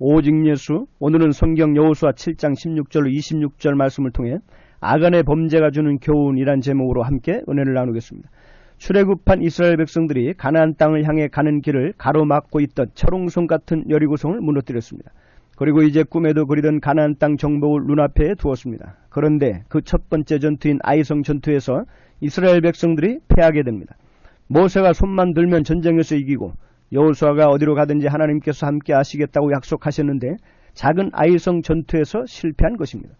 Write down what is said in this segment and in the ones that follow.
오직 예수 오늘은 성경 여호수아 7장 16절로 26절 말씀을 통해 아간의 범죄가 주는 교훈이란 제목으로 함께 은혜를 나누겠습니다. 출애굽한 이스라엘 백성들이 가나안 땅을 향해 가는 길을 가로막고 있던 철옹성 같은 여리고성을 무너뜨렸습니다. 그리고 이제 꿈에도 그리던 가나안 땅 정복을 눈앞에 두었습니다. 그런데 그 첫 번째 전투인 아이성 전투에서 이스라엘 백성들이 패하게 됩니다. 모세가 손만 들면 전쟁에서 이기고 여호수아가 어디로 가든지 하나님께서 함께 하시겠다고 약속하셨는데 작은 아이성 전투에서 실패한 것입니다.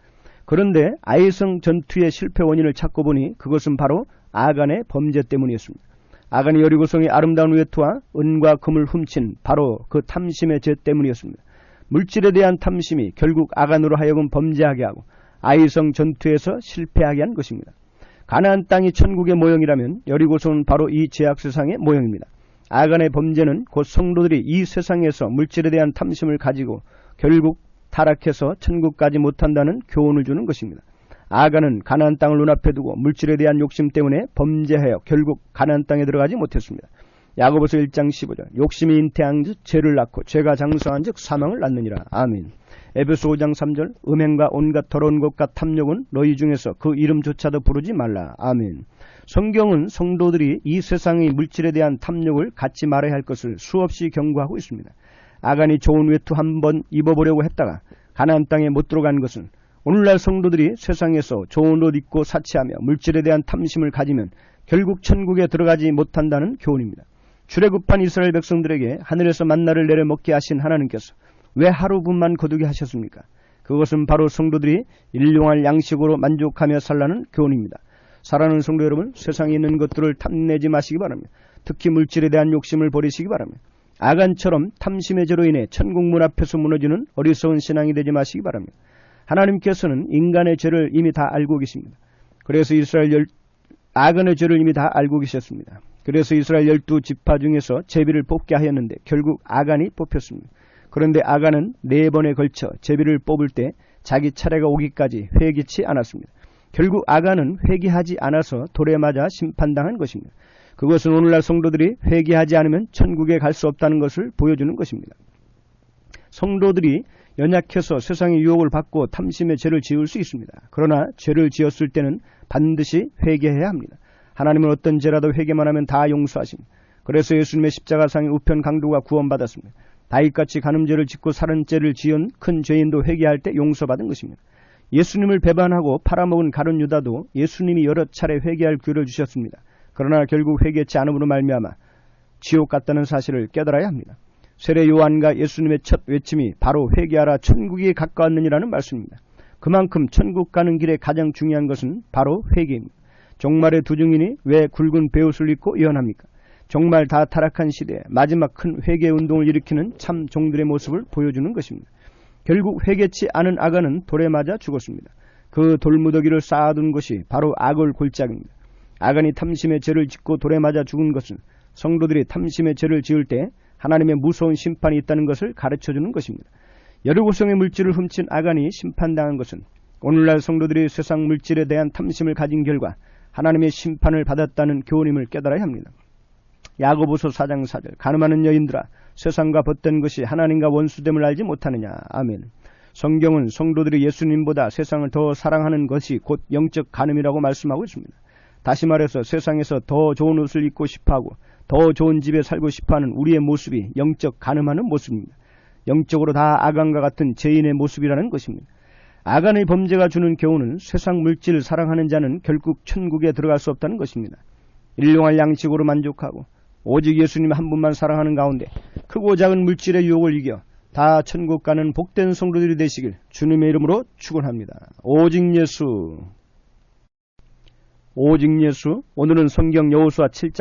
그런데 아이성 전투의 실패 원인을 찾고 보니 그것은 바로 아간의 범죄 때문이었습니다. 아간이 여리고성의 아름다운 외투와 은과 금을 훔친 바로 그 탐심의 죄 때문이었습니다. 물질에 대한 탐심이 결국 아간으로 하여금 범죄하게 하고 아이성 전투에서 실패하게 한 것입니다. 가나안 땅이 천국의 모형이라면 여리고성은 바로 이 죄악 세상의 모형입니다. 아간의 범죄는 곧 성도들이 이 세상에서 물질에 대한 탐심을 가지고 결국 타락해서 천국까지 못한다는 교훈을 주는 것입니다. 아간은 가나안 땅을 눈앞에 두고 물질에 대한 욕심 때문에 범죄하여 결국 가나안 땅에 들어가지 못했습니다. 야고보서 1장 15절 욕심이 잉태한 즉 죄를 낳고 죄가 장성한 즉 사망을 낳느니라. 아멘. 에베소 5장 3절 음행과 온갖 더러운 것과 탐욕은 너희 중에서 그 이름조차도 부르지 말라. 아멘. 성경은 성도들이 이 세상의 물질에 대한 탐욕을 갖지 말아야 할 것을 수없이 경고하고 있습니다. 아간이 좋은 외투 한 번 입어보려고 했다가 가나안 땅에 못 들어간 것은 오늘날 성도들이 세상에서 좋은 옷 입고 사치하며 물질에 대한 탐심을 가지면 결국 천국에 들어가지 못한다는 교훈입니다. 출애굽한 이스라엘 백성들에게 하늘에서 만나를 내려 먹게 하신 하나님께서 왜 하루분만 거두게 하셨습니까? 그것은 바로 성도들이 일용할 양식으로 만족하며 살라는 교훈입니다. 사랑하는 성도 여러분, 세상에 있는 것들을 탐내지 마시기 바랍니다. 특히 물질에 대한 욕심을 버리시기 바랍니다. 아간처럼 탐심의 죄로 인해 천국 문 앞에서 무너지는 어리석은 신앙이 되지 마시기 바랍니다. 하나님께서는 인간의 죄를 이미 다 알고 계십니다. 그래서 이스라엘 열, 아간의 죄를 이미 다 알고 계셨습니다. 그래서 이스라엘 열두 지파 중에서 제비를 뽑게 하였는데 결국 아간이 뽑혔습니다. 그런데 아간은 네 번에 걸쳐 제비를 뽑을 때 자기 차례가 오기까지 회개치 않았습니다. 결국 아간은 회개하지 않아서 돌에 맞아 심판당한 것입니다. 그것은 오늘날 성도들이 회개하지 않으면 천국에 갈 수 없다는 것을 보여주는 것입니다. 성도들이 연약해서 세상의 유혹을 받고 탐심의 죄를 지을 수 있습니다. 그러나 죄를 지었을 때는 반드시 회개해야 합니다. 하나님은 어떤 죄라도 회개만 하면 다 용서하십니다. 그래서 예수님의 십자가상의 우편 강도가 구원받았습니다. 다윗같이 간음죄를 짓고 살인죄를 지은 큰 죄인도 회개할 때 용서받은 것입니다. 예수님을 배반하고 팔아먹은 가룟 유다도 예수님이 여러 차례 회개할 기회를 주셨습니다. 그러나 결국 회개치 않음으로 말미암아 지옥 갔다는 사실을 깨달아야 합니다. 세례 요한과 예수님의 첫 외침이 바로 회개하라 천국이 가까웠느니라는 말씀입니다. 그만큼 천국 가는 길에 가장 중요한 것은 바로 회개입니다. 종말의 두 증인이 왜 굵은 베옷을 입고 예언합니까? 정말 다 타락한 시대에 마지막 큰 회개 운동을 일으키는 참 종들의 모습을 보여주는 것입니다. 결국 회개치 않은 아간은 돌에 맞아 죽었습니다. 그 돌무더기를 쌓아둔 것이 바로 악을 골짜기입니다. 아간이 탐심의 죄를 짓고 돌에 맞아 죽은 것은 성도들이 탐심의 죄를 지을 때 하나님의 무서운 심판이 있다는 것을 가르쳐 주는 것입니다. 여리고성의 물질을 훔친 아간이 심판당한 것은 오늘날 성도들이 세상 물질에 대한 탐심을 가진 결과 하나님의 심판을 받았다는 교훈임을 깨달아야 합니다. 야고보서 4장 4절 가늠하는 여인들아 세상과 벗던 것이 하나님과 원수됨을 알지 못하느냐 아멘 성경은 성도들이 예수님보다 세상을 더 사랑하는 것이 곧 영적 가늠이라고 말씀하고 있습니다. 다시 말해서 세상에서 더 좋은 옷을 입고 싶어하고 더 좋은 집에 살고 싶어하는 우리의 모습이 영적 가늠하는 모습입니다. 영적으로 다 아간과 같은 죄인의 모습이라는 것입니다. 아간의 범죄가 주는 교훈은 세상 물질을 사랑하는 자는 결국 천국에 들어갈 수 없다는 것입니다. 일용할 양식으로 만족하고 오직 예수님 한 분만 사랑하는 가운데 크고 작은 물질의 유혹을 이겨 다 천국 가는 복된 성도들이 되시길 주님의 이름으로 축원합니다. 오직 예수 오직 예수 오늘은 성경 여호수아 7장